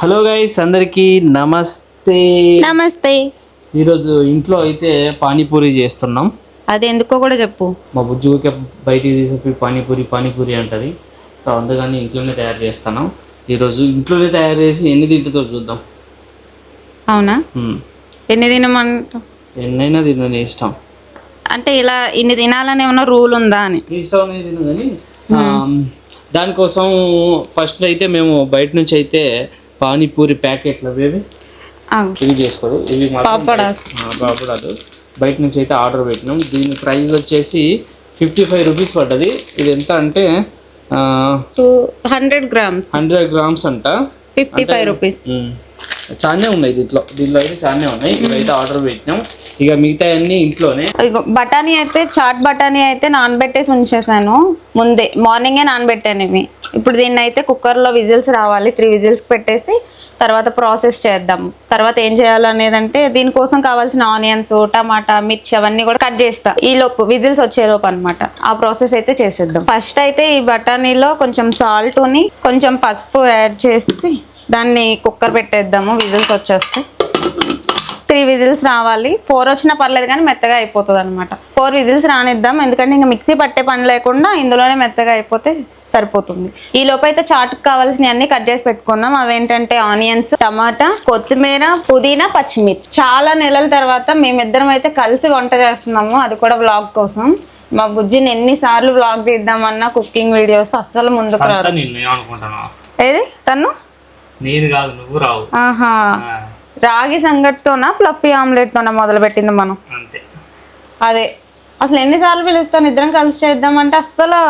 Hello guys అందరికీ నమస్తే. నమస్తే. ఈరోజు ఇంట్లో అయితే పానీపూరి చేస్తున్నాం. అది ఎందుకో కూడా చెప్పు. మా బుజ్జుకి బయటికి తీసిపోయి పానీపూరి పానీపూరి అంటది. సో అందుకని ఇంట్లోనే తయారు చేస్తాను ఈరోజు ఇంట్లోనే తయారు చేసి ఎన్ని తింటుందో చూద్దాం. అవునా. ఎన్ని తినమంట ఎన్నైనా తినని ఇష్టం. అంటే ఇలా ఇన్ని తినాలని ఏమన్నా రూల్ ఉందా అని? ఇష్టం దానికోసం ఫస్ట్ అయితే మేము బయట నుంచి అయితే పానీపూరి ప్యాకెట్లు అవు. ఇవి చేసుకోడు ఇవి పాపడాలు బయట నుంచి అయితే ఆర్డర్ పెట్టినాం. దీని ప్రైస్ వచ్చేసి ఫిఫ్టీ ఫైవ్ రూపీస్ పడ్డది. ఇది ఎంత అంటే హండ్రెడ్ గ్రామ్స్. హండ్రెడ్ గ్రామ్స్ అంట. Fifty five rupees. చాలానే ఉన్నాయి దీంట్లో. దీంట్లో అయితే చాలానే ఉన్నాయి. ఇవైతే ఆర్డర్ పెట్టినాం. ఇక మిగతా అన్ని ఇంట్లోనే బఠానీ అయితే చాట్ బఠానీ అయితే నానబెట్టేసి ఉంచేసాను. ముందే మార్నింగే నానబెట్టాను ఇవి. ఇప్పుడు దీన్ని అయితే కుక్కర్లో విజిల్స్ రావాలి. త్రీ విజిల్స్ పెట్టేసి తర్వాత ప్రాసెస్ చేద్దాం. తర్వాత ఏం చేయాలనేదంటే దీనికోసం కావాల్సిన ఆనియన్స్ టమాటా మిర్చి అవన్నీ కూడా కట్ చేస్తా. ఈ లోపు విజిల్స్ వచ్చే లోపు అనమాట ఆ ప్రాసెస్ అయితే చేసేద్దాం. ఫస్ట్ అయితే ఈ బఠానీలో కొంచెం సాల్ట్ని కొంచెం పసుపు యాడ్ చేసి దాన్ని కుక్కర్ పెట్టేద్దాము విజిల్స్ వచ్చేస్తే. త్రీ విజిల్స్ రావాలి. ఫోర్ వచ్చినా పర్లేదు కానీ మెత్తగా అయిపోతుంది అనమాట ఫోర్ విజిల్స్ రానిద్దాం ఎందుకంటే ఇంకా మిక్సీ పట్టే పని లేకుండా ఇందులోనే మెత్తగా అయిపోతే సరిపోతుంది. ఈ లోపు అయితే చాటుకు కావాల్సినవి అన్ని కట్ చేసి పెట్టుకుందాం. అవేంటంటే ఆనియన్స్ టమాటా కొత్తిమీర పుదీనా పచ్చిమిర్చి. చాలా నెలల తర్వాత మేమిద్దరం అయితే కలిసి వంట చేస్తున్నాము. అది కూడా వ్లాగ్ కోసం. మా బుజ్జిని ఎన్నిసార్లు వ్లాగ్ తీద్దామన్నా కుకింగ్ వీడియోస్ అస్సలు ముందుకు రాదు. ఏది? తను నేను కాదు నువ్వు రావు. ఆహా. రాగి సంగటితోనా ప్లఫీ ఆమ్లెట్తోనా మొదలు పెట్టింది మనం? అంతే. అదే. అసలు ఎన్నిసార్లు పిలుస్తాను ఇద్దరం కలిసి చేద్దామంటే అస్సలు.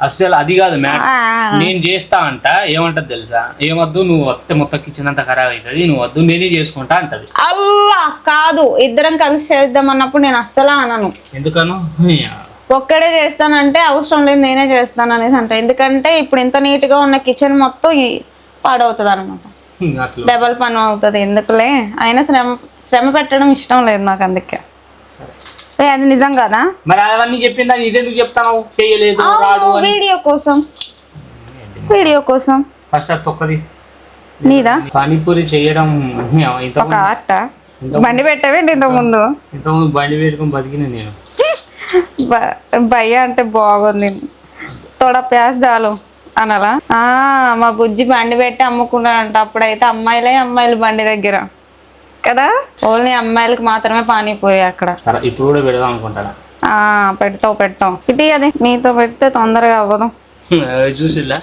అసలు అది కాదు ఆ, నేను చేస్తా అంట ఏమంటది తెలుసా? ఏమొద్దు నువ్వు వస్తే మొత్తం కిచెన్ అంతా ఖరాబ్ అవుతుంది నువ్వు వద్దు నేనే చేసుకుంటా అంటది. అవ్వా కాదు. ఇద్దరం కలిసి చేద్దాం అన్నప్పుడు నేను అస్సలు అనను. ఎందుకను? ఒక్కడే చేస్తానంటే అవసరం లేదు నేనే చేస్తాను అనేసి అంట. ఎందుకంటే ఇప్పుడు ఇంత నీట్గా ఉన్న కిచెన్ మొత్తం పాడవుతుంది అనమాట డబల్ పని అవుతుంది ఎందుకులే? అయినా శ్రమ శ్రమ పెట్టడం ఇష్టం లేదు నాకు అందుకే. అది నిజం కదా? మరి అవన్నీ చెప్పిందా ఇదెందుకు చెప్తాను చేయలేదు వీడియో కోసం. వీడియో కోసం. ఫస్ట్ అది తొక్కది. నీదా? పానీపూరి చేయడం ఇంత ఒక ఆర్ట బండి పెట్టవేంటి ఇంతకు ముందు? ఇంతకుముందు బండి పెట్టుకొని బతికిన నేను. భయ్య అంటే బాగుంది. తోడ ప్యాస్ దాలు. అనాలా ఆ, మా బుజ్జి బండి పెట్టి అమ్ముకున్నాడంట అప్పుడైతే అమ్మాయిలే అమ్మాయిలు బండి దగ్గర. కదా? ఓన్లీ అమ్మాయిలకి మాత్రమే పానీపూరి అక్కడ. సరే ఇప్పుడు కూడా పెడదాం అనుకుంటాను ఆ పెడతావు పెడతావు. ఇది అది. మీతో పెడితే తొందరగా అవ్వదు. చూసిల్లా?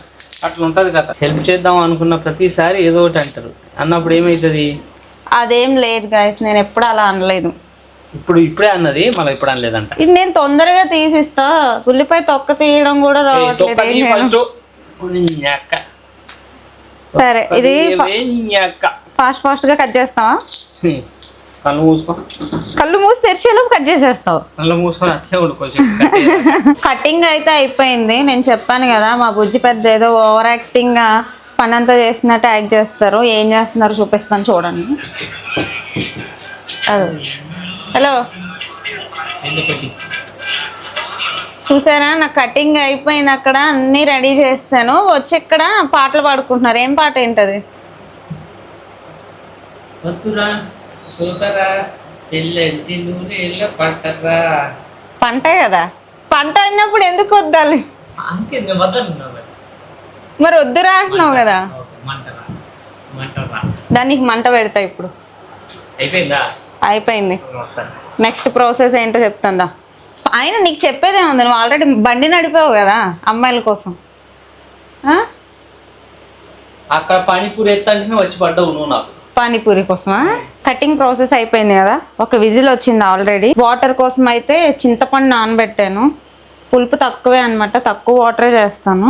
అట్లా ఉంటుంది కదా హెల్ప్ చేద్దాం అనుకున్న ప్రతిసారి ఏదో ఒకటి అంటారు. అన్నప్పుడు ఏమవుతుంది అదేం లేదు గాయస్ నేను ఎప్పుడు అలా అనలేదు. ఇప్పుడు ఇప్పుడే అన్నది మళ్ళీ ఇప్పుడు అనలేదంట. ఇది నేను తొందరగా తీసిస్తా. ఉల్లిపాయ తొక్క తీయడం కూడా రావట్లేదు సరే ఇది. ఫాస్ట్ ఫాస్ట్గా కట్ చేస్తావా. కళ్ళు మూసుకో. కళ్ళు మూసి తెరిచేలోపు కట్ చేసేస్తావు. కళ్ళు మూసుకొని అట్లే ఉండు కొంచెం కటింగ్ అయితే అయిపోయింది. నేను చెప్పాను కదా మా బుజ్జి పెద్ద ఏదో ఓవర్ యాక్టింగ్గా పని అంతా చేసినట్టు యాక్ట్ చేస్తారు. ఏం చేస్తున్నారు చూపిస్తాను చూడండి. హలో. చూసారా? నా కటింగ్ అయిపోయింది అక్కడ. అన్నీ రెడీ చేస్తాను. వచ్చి ఇక్కడ పాటలు పాడుకుంటున్నారు. ఏం పాట ఏంటది? పంట కదా? పంట అయినప్పుడు ఎందుకు వద్దాలి? మరి. వద్దురా అంటున్నావు కదా? దానికి మంట పెడతా ఇప్పుడు. అయిపోయిందా? నెక్స్ట్ ప్రాసెస్ ఏంటో చెప్తుందా? ఆయన నీకు చెప్పేదే ఉంది నువ్వు ఆల్రెడీ బండి నడిపావు కదా అమ్మాయిల కోసం? అక్కడ పానీపూరి వచ్చి పడ్డావు నువ్వు నాకు. పానీపూరి కోసమా? కటింగ్ ప్రాసెస్ అయిపోయింది కదా ఒక విజిల్ వచ్చింది ఆల్రెడీ వాటర్ కోసం అయితే చింతపండు నానబెట్టాను. పులుపు తక్కువే అనమాట తక్కువ వాటరే చేస్తాను.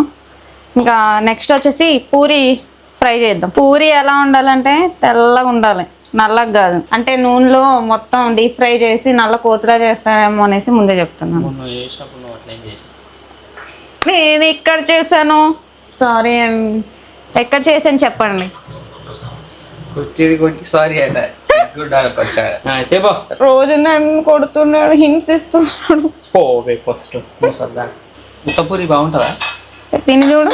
ఇంకా నెక్స్ట్ వచ్చేసి పూరి ఫ్రై చేద్దాం. పూరి ఎలా ఉండాలంటే తెల్లగా ఉండాలి. నల్లగా కాదు. అంటే నూనెలో మొత్తం డీప్ ఫ్రై చేసి నల్ల కోతలా చేస్తాడేమో అనేసి ముందే చెప్తున్నాను. నేను ఇక్కడ చేశాను. సారీ అండి. ఎక్కడ చేశాను చెప్పండి. సారీ అట. అయితే రోజు నన్ను కొడుతున్నాడు హింసిస్తున్నాడు పోవే ఫస్ట్. ఉత్తపూరి బాగుంటుందా? తిని చూడు.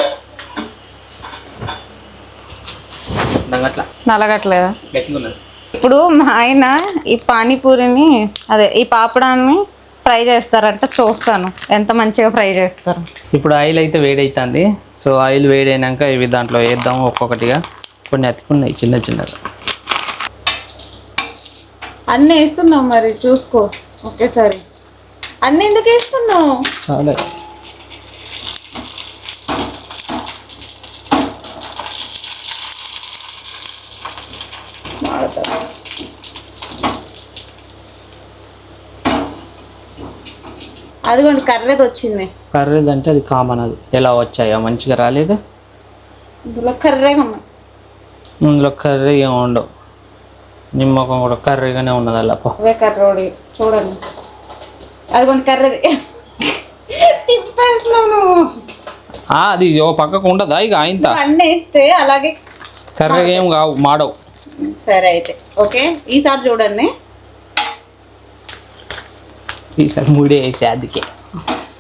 నలగట్లేదా? గట్టిగా ఉన్నది. ఇప్పుడు మా ఆయన ఈ పానీపూరిని అదే ఈ పాపడాన్ని ఫ్రై చేస్తారంట చూస్తాను. ఎంత మంచిగా ఫ్రై చేస్తారు. ఇప్పుడు ఆయిల్ అయితే వేడైతుంది. సో ఆయిల్ వేడైనాక ఇవి దాంట్లో వేద్దాం ఒక్కొక్కటిగా. కొన్ని అతుకున్నాయి చిన్న చిన్నగా. అన్నీ వేస్తున్నావు మరి చూసుకో ఒకేసారి. అన్నీ ఎందుకు వేస్తున్నావు? చాలా. అదిగోండి కర్రీది వచ్చింది. కర్రీది అంటే అది కామన్ అది. ఎలా వచ్చాయో? మంచిగా రాలేదు? ఇందులో కర్రీగా ఉన్నాయి ఇందులో కర్రీ ఏమి ఉండవు. నిమ్మకం కూడా కర్రీగానే ఉన్నది అలా అవే కర్రోడి చూడండి. అదిగోండి కర్రీది. తిప్పేస్తున్నావు నువ్వు. అది ఓ పక్కకు ఉండదా? ఇక ఆయంత నువ్వు అన్నీ వేస్తే అలాగే కర్రీ ఏం కావు మాడవు. సరే అయితే ఓకే? ఈసారి చూడండి. ఈసారి మూడే వేసే అందుకే.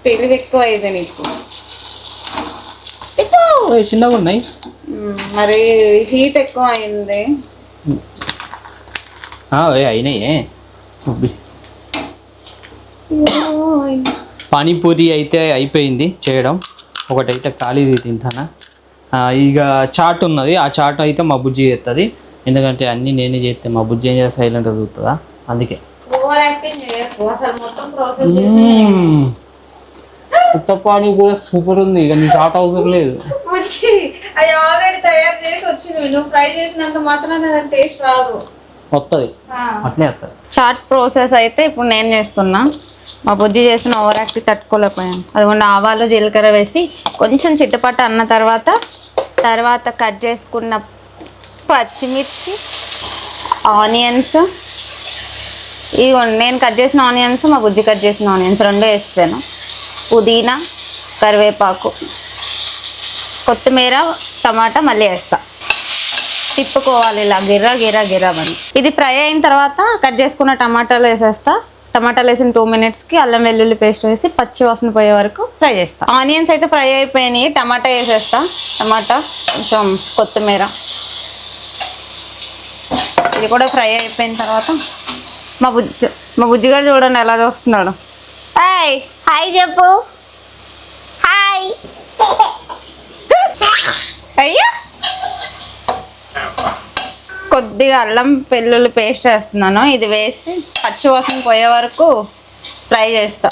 తెలివి ఎక్కువ అయింది నీకు. చిన్నగా ఉన్నాయి. మరి హీట్ ఎక్కువ అయింది. అయినాయే. పానీపూరి అయితే అయిపోయింది చేయడం. ఒకటైతే ఖాళీది తింటానా. ఇక చాట్ ఉన్నది. ఆ చాట్ అయితే మా బుజ్జి చేస్తుంది ఎందుకంటే అన్నీ నేనే చేస్తే మా బుజ్జి ఏం చేస్తే సైలెంట్గా చూస్తుందా అందుకే. కొత్త పానీపూరి సూపర్ ఉంది ఇక నీ చాట్ అవసరం లేదు. బుజ్జి అది ఆల్రెడీ తయారు చేసి వచ్చింది నువ్వు ఫ్రై చేసినంత మాత్రం టేస్ట్ రాదు. వస్తుంది అట్లే వస్తుంది చాట్ ప్రాసెస్ అయితే ఇప్పుడు నేను చేస్తున్నా. మా బుజ్జి చేసిన ఓవర్ యాక్ట్ తట్టుకోలేకపోయాను. అదిగోండి ఆవాలు జీలకర్ర వేసి కొంచెం చిట్టపట్ట అన్న తర్వాత తర్వాత కట్ చేసుకున్న పచ్చిమిర్చి ఆనియన్స్ ఇదిగోండి నేను కట్ చేసిన ఆనియన్స్ మా బుజ్జి కట్ చేసిన ఆనియన్స్ రెండు వేస్తాను. పుదీనా కరివేపాకు కొత్తిమీర టమాటా మళ్ళీ వేస్తా. తిప్పుకోవాలి ఇలా గిర్రా గిర్రా గిర్రా అని. ఇది ఫ్రై అయిన తర్వాత కట్ చేసుకున్న టమాటాలు వేసేస్తా. టమాటాలు వేసిన టూ మినిట్స్కి అల్లం వెల్లుల్లి పేస్ట్ వేసి పచ్చి వాసన పోయే వరకు ఫ్రై చేస్తా. ఆనియన్స్ అయితే ఫ్రై అయిపోయినాయి టమాటా వేసేస్తా. టమాటా కొంచెం కొత్తిమీర. ఇది కూడా ఫ్రై అయిపోయిన తర్వాత మా బుజ్జి మా బుజ్జిగాడు చూడండి ఎలా చూస్తున్నాడు. హాయ్ హాయ్ చెప్పు. హాయ్. అయ్యా. కొద్దిగా అల్లం వెల్లుల్లి పేస్ట్ వేస్తున్నాను. ఇది వేసి పచ్చి వాసన పోయే వరకు ఫ్రై చేస్తా.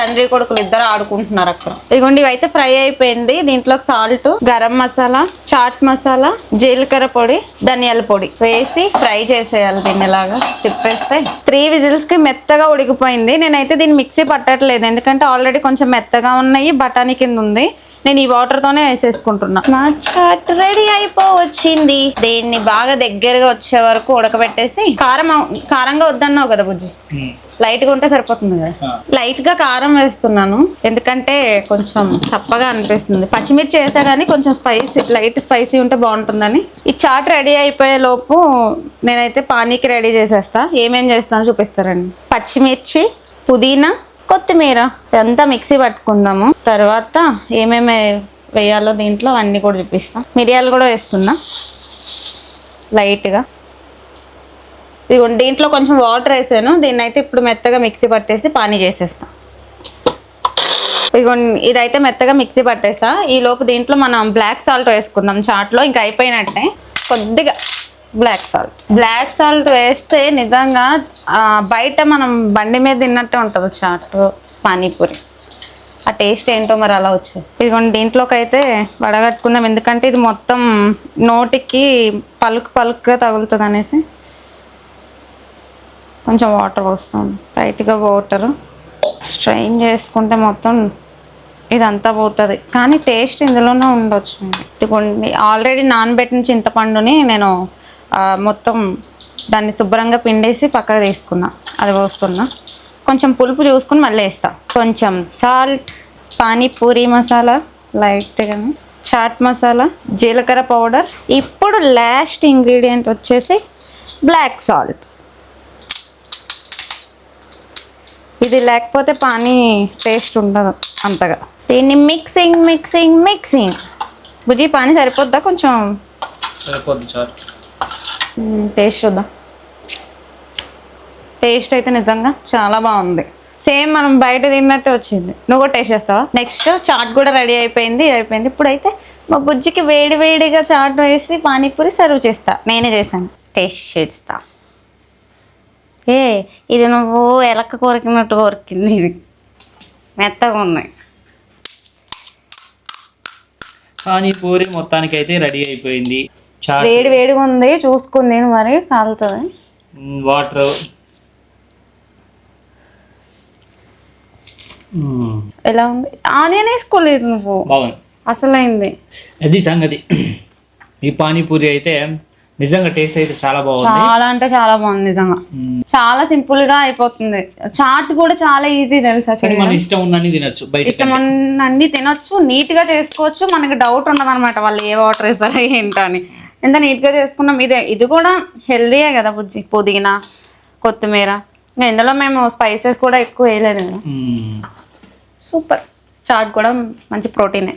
తండ్రి కొడుకులు ఇద్దరు ఆడుకుంటున్నారు అక్కడ. ఇదిగోండి ఇవైతే ఫ్రై అయిపోయింది. దీంట్లోకి సాల్ట్ గరం మసాలా చాట్ మసాలా జీలకర్ర పొడి ధనియాల పొడి వేసి ఫ్రై చేసేయాలి దీన్ని ఇలాగా తిప్పేస్తే త్రీ విజిల్స్కి మెత్తగా ఉడికిపోయింది. నేనైతే దీన్ని మిక్సీ పట్టట్లేదు. ఎందుకంటే ఆల్రెడీ కొంచెం మెత్తగా ఉన్నాయి బఠానీ కింద ఉంది. నేను ఈ వాటర్ తోనే వేసేసుకుంటున్నా. నా చాట్ రెడీ అయిపోవచ్చింది. దీన్ని బాగా దగ్గరగా వచ్చే వరకు ఉడకబెట్టేసి కారం కారంగా వద్దన్నావు కదా బుజ్జి? లైట్గా ఉంటే సరిపోతుంది కదా? లైట్గా కారం వేస్తున్నాను. ఎందుకంటే కొంచెం చప్పగా అనిపిస్తుంది. పచ్చిమిర్చి వేసా కానీ కొంచెం స్పైసీ లైట్ స్పైసీ ఉంటే బాగుంటుందని. ఈ చాట్ రెడీ అయిపోయే లోపు నేనైతే పానీకి రెడీ చేసేస్తా. ఏమేం చేస్తానో చూపిస్తారండి. పచ్చిమిర్చి పుదీనా కొత్తిమీర ఇదంతా మిక్సీ పట్టుకుందాము. తర్వాత ఏమేమి వేయాలో దీంట్లో అన్నీ కూడా చూపిస్తాం. మిరియాలు కూడా వేస్తున్నా. లైట్గా. ఇదిగోండి దీంట్లో కొంచెం వాటర్ వేసాను. దీన్ని అయితే ఇప్పుడు మెత్తగా మిక్సీ పట్టేసి పానీ చేసేస్తాం. ఇదిగోండి ఇదైతే మెత్తగా మిక్సీ పట్టేసా. ఈ లోపు దీంట్లో మనం బ్లాక్ సాల్ట్ వేసుకుందాం చాట్లో ఇంకా అయిపోయినట్టే. కొద్దిగా బ్లాక్ సాల్ట్ బ్లాక్ సాల్ట్ వేస్తే నిజంగా బయట మనం బండి మీద తిన్నట్టే ఉంటుంది చాట్ పానీపూరి. ఆ టేస్ట్ ఏంటో మరి అలా వచ్చేస్తుంది. ఇదిగోండి దీంట్లోకి అయితే వడగట్టుకుందాం. ఎందుకంటే ఇది మొత్తం నోటికి పలుకు పలుకుగా తగులుతుంది అనేసి కొంచెం వాటర్ పోస్తాం టైట్గా వాటర్ స్ట్రైన్ చేసుకుంటే మొత్తం ఇదంతా పోతుంది. కానీ టేస్ట్ ఇందులోనే ఉండొచ్చు. ఇదిగోండి ఆల్రెడీ నానబెట్టిన చింతపండుని నేను మొత్తం దాన్ని శుభ్రంగా పిండేసి పక్కకు తీసుకున్నా. అది పోసుకున్నా కొంచెం పులుపు చూసుకుని మళ్ళీ వేస్తా. కొంచెం సాల్ట్ పానీపూరి మసాలా లైట్గా చాట్ మసాలా జీలకర్ర పౌడర్. ఇప్పుడు లాస్ట్ ఇంగ్రీడియంట్ వచ్చేసి బ్లాక్ సాల్ట్. ఇది లేకపోతే పానీ టేస్ట్ ఉండదు అంతగా. దీన్ని మిక్సింగ్ మిక్సింగ్ మిక్సింగ్. బుజీ పానీ సరిపోద్దా కొంచెం? సరిపోద్ది చాలు టేస్ట్ చూద్దాం. టేస్ట్ అయితే నిజంగా చాలా బాగుంది. సేమ్ మనం బయట తిన్నట్టు వచ్చింది. నువ్వు కూడా టేస్ట్ చేస్తావా? నెక్స్ట్ చాట్ కూడా రెడీ అయిపోయింది అయిపోయింది. ఇప్పుడైతే మా బుజ్జికి వేడి వేడిగా చాట్ వేసి పానీపూరి సర్వ్ చేస్తా. నేనే చేశాను. టేస్ట్ చేస్తా. ఏ ఇది నువ్వు ఎలక్క కోరికినట్టు కోరికింది ఇది. మెత్తగా ఉంది పానీపూరి మొత్తానికి అయితే రెడీ అయిపోయింది. వేడి వేడిగా ఉంది చూసుకుంది మరి కాలుతుంది. వాటర్ ఎలా ఉంది? ఆనియన్ వేసుకోలేదు నువ్వు. బాగుంది. అసలైంది. అది సంగతి. ఈ పానీపూరి అయితే నిజంగా టేస్ట్ అయితే చాలా బాగుంది. చాలా అంటే చాలా బాగుంది నిజంగా. మ్మ్. చాలా సింపుల్గా అయిపోతుంది. చాట్ కూడా చాలా ఈజీ తెలుసా మన ఇష్టం ఉన్నన్ని తినచ్చు బయట ఇష్టం అన్ని తినొచ్చు నీట్గా చేసుకోవచ్చు మనకి డౌట్ ఉండదు అనమాట వాళ్ళు ఏ వాటర్ వేస్తారో ఏంటో అని ఎంత నీట్గా చేసుకున్నాం. ఇదే ఇది కూడా హెల్దీయే కదా బుజ్జి పుదీనా కొత్తిమీర. ఇందులో మేము స్పైసెస్ కూడా ఎక్కువ వేయలేదు కదా. సూపర్ చాట్ కూడా మంచి ప్రోటీనే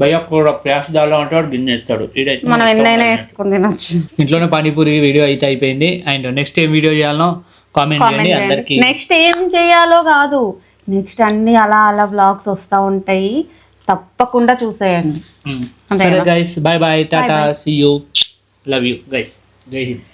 భయ్య కూడా ప్యాస్ దాలో గిన్నె మనం ఎన్నైనా వేసుకుని తినొచ్చు. ఇంట్లోనే పానీపూరి వీడియో అయితే అయిపోయింది. అండ్ నెక్స్ట్ ఏం వీడియో చేయాలనో కామెంట్ చేయండి అందరికి. నెక్స్ట్ ఏం చేయాలో కాదు. నెక్స్ట్ అన్ని అలా అలా బ్లాగ్స్ వస్తూ ఉంటాయి. తప్పకుండా చూసేయండి. అంతే సరే? Guys bye bye tata see you love you guys Jai Hind